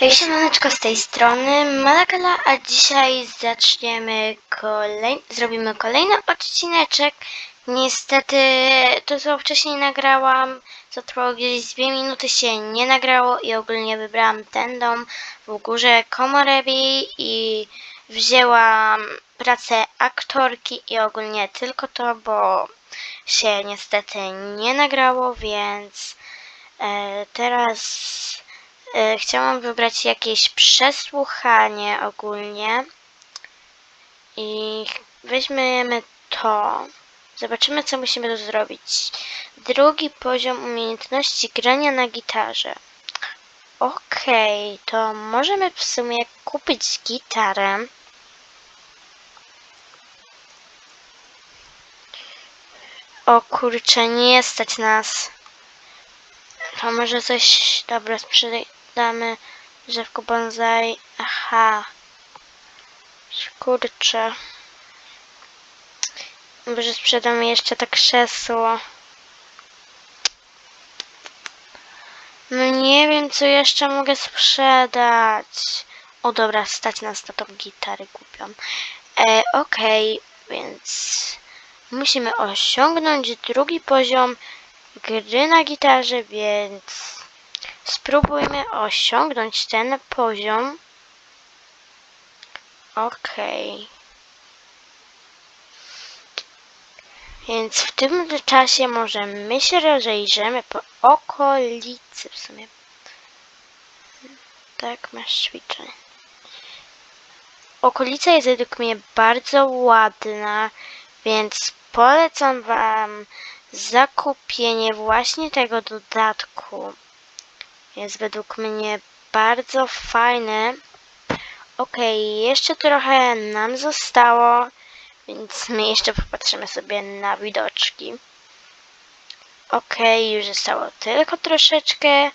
Hej, siemaneczko z tej strony Malakala, a dzisiaj zaczniemy kolej... zrobimy kolejny odcineczek. Niestety to co wcześniej nagrałam, co trwało gdzieś z dwie minuty się nie nagrało i ogólnie wybrałam ten dom w górze Komorebi i wzięłam pracę aktorki i ogólnie tylko to, bo się niestety nie nagrało, więc e, teraz Chciałam wybrać jakieś przesłuchanie ogólnie. I weźmiemy to. Zobaczymy, co musimy tu zrobić. Drugi poziom umiejętności grania na gitarze. Okej, to możemy w sumie kupić gitarę. O kurczę, nie stać nas. To może coś... Dobra, sprzedamy drzewko bonsai. Aha. Kurczę. Może sprzedamy jeszcze to krzesło. No nie wiem, co jeszcze mogę sprzedać. O dobra, stać na tą gitarę kupią. E, Okej, więc musimy osiągnąć drugi poziom gry na gitarze, więc spróbujmy osiągnąć ten poziom. Okej. Więc w tym czasie może my się rozejrzymy po okolicy w sumie. Tak, masz ćwiczenie. Okolica jest według mnie bardzo ładna, więc polecam Wam zakupienie właśnie tego dodatku. Jest według mnie bardzo fajny. Ok, jeszcze trochę nam zostało, więc my jeszcze popatrzymy sobie na widoczki. Ok, już zostało tylko troszeczkę,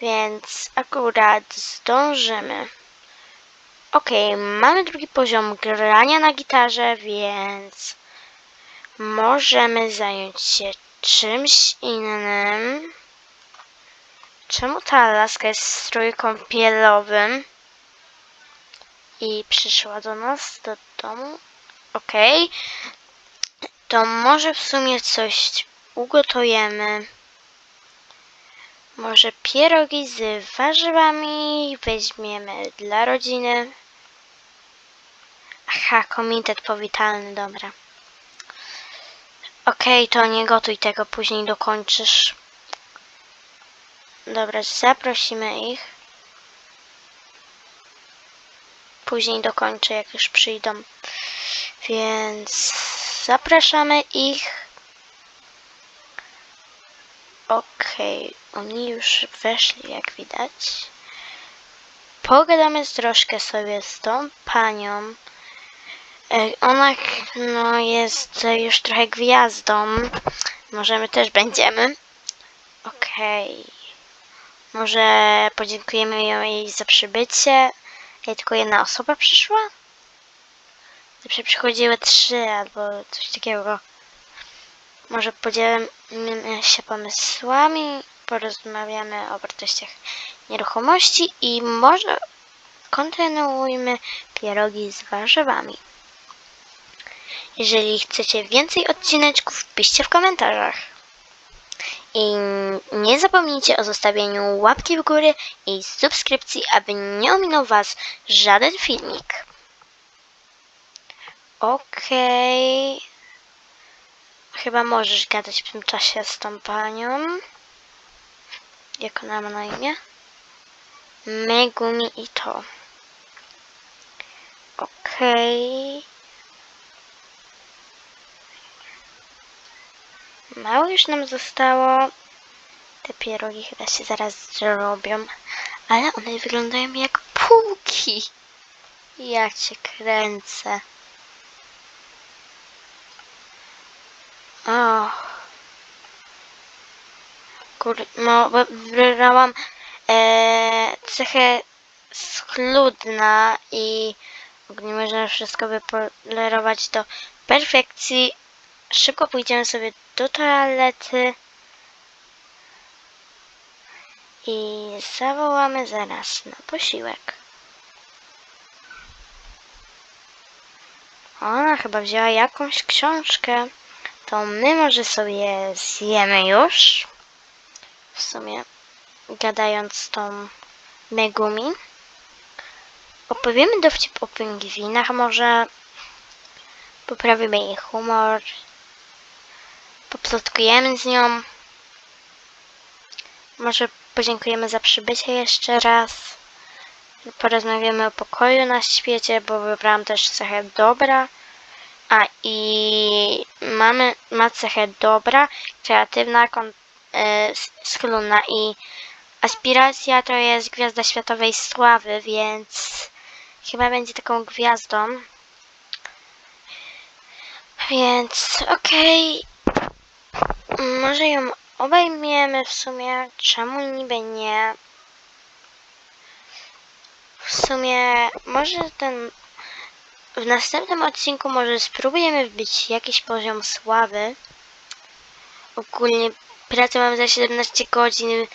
więc akurat zdążymy. Ok, mamy drugi poziom grania na gitarze, więc możemy zająć się czymś innym. Czemu ta laska jest w stroju kąpielowym? I przyszła do nas, do domu. Okej. To może w sumie coś ugotujemy. Może pierogi z warzywami weźmiemy dla rodziny. Aha, komitet powitalny, dobra. Okej, to nie gotuj tego, później dokończysz. Dobra, zaprosimy ich. Później dokończę, jak już przyjdą. Więc zapraszamy ich. Okej, oni już weszli, jak widać. Pogadamy troszkę sobie z tą panią. E, Ona no, jest już trochę gwiazdą. Możemy też będziemy. Okej. Może podziękujemy jej za przybycie. Ej, tylko jedna osoba przyszła? Zawsze przychodziły trzy albo coś takiego. Może podzielimy się pomysłami, porozmawiamy o wartościach nieruchomości i może kontynuujmy pierogi z warzywami. Jeżeli chcecie więcej odcineczków, piszcie w komentarzach. I nie zapomnijcie o zostawieniu łapki w górę i subskrypcji, aby nie ominął Was żaden filmik. Okej. Chyba możesz gadać w tym czasie z tą panią. Jak ona ma na imię? Megumi i to. Okej. Mało już nam zostało. Te pierogi chyba się zaraz zrobią. Ale one wyglądają jak półki. Ja cię kręcę. O. Kur... No, wybrałam e, cechę schludna i nie można wszystko wypolerować do perfekcji. Szybko pójdziemy sobie do toalety i zawołamy zaraz na posiłek. Ona chyba wzięła jakąś książkę. To my może sobie zjemy już. W sumie gadając z tą Megumi. Opowiemy dowcip o pingwinach może. Poprawimy jej humor. Poplotkujemy z nią. Może podziękujemy za przybycie jeszcze raz. Porozmawiamy o pokoju na świecie, bo wybrałam też cechę dobra. A i mamy, ma cechę dobra, kreatywna, kon, e, i aspiracja to jest gwiazda światowej sławy, więc chyba będzie taką gwiazdą. Więc okej. Może ją obejmiemy w sumie. Czemu niby nie? W sumie może ten w następnym odcinku może spróbujemy wbić jakiś poziom sławy. Ogólnie pracę mam za 17 godzin,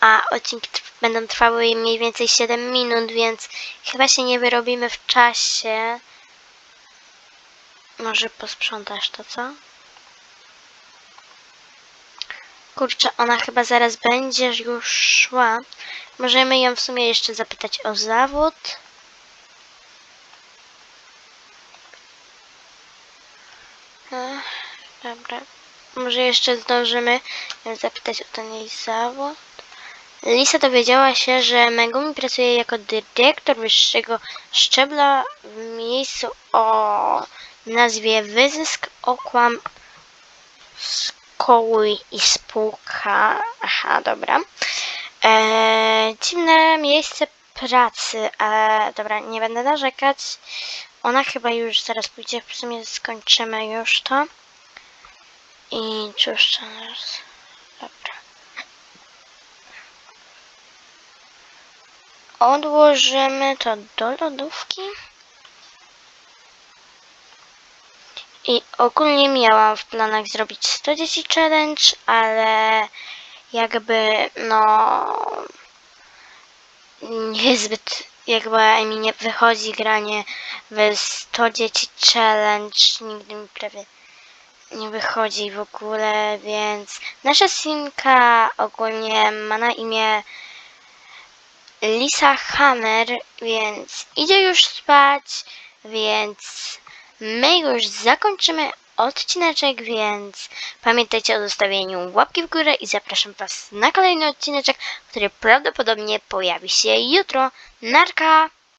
a odcinki będą trwały mniej więcej 7 minut, więc chyba się nie wyrobimy w czasie. Może posprzątasz to, co? Kurczę, ona chyba zaraz będzie już szła. Możemy ją w sumie jeszcze zapytać o zawód. Ech, dobra. Może jeszcze zdążymy zapytać o ten jej zawód. Lisa dowiedziała się, że Megumi pracuje jako dyrektor wyższego szczebla w miejscu o nazwie Wyzysk, Okłam, Szkoły i Spółka. Aha, dobra. Eee, dziwne miejsce pracy, ale dobra, nie będę narzekać. Ona chyba już zaraz pójdzie, w sumie skończymy już to. I cóż teraz? Dobra. Odłożymy to do lodówki. I ogólnie miałam w planach zrobić 100 dzieci challenge, ale jakby no niezbyt jakby mi nie wychodzi granie w 100 dzieci challenge, nigdy mi prawie nie wychodzi w ogóle, więc nasza synka ogólnie ma na imię Lisa Hammer, więc idzie już spać, więc my już zakończymy odcineczek, więc pamiętajcie o zostawieniu łapki w górę i zapraszam Was na kolejny odcineczek, który prawdopodobnie pojawi się jutro. Narka!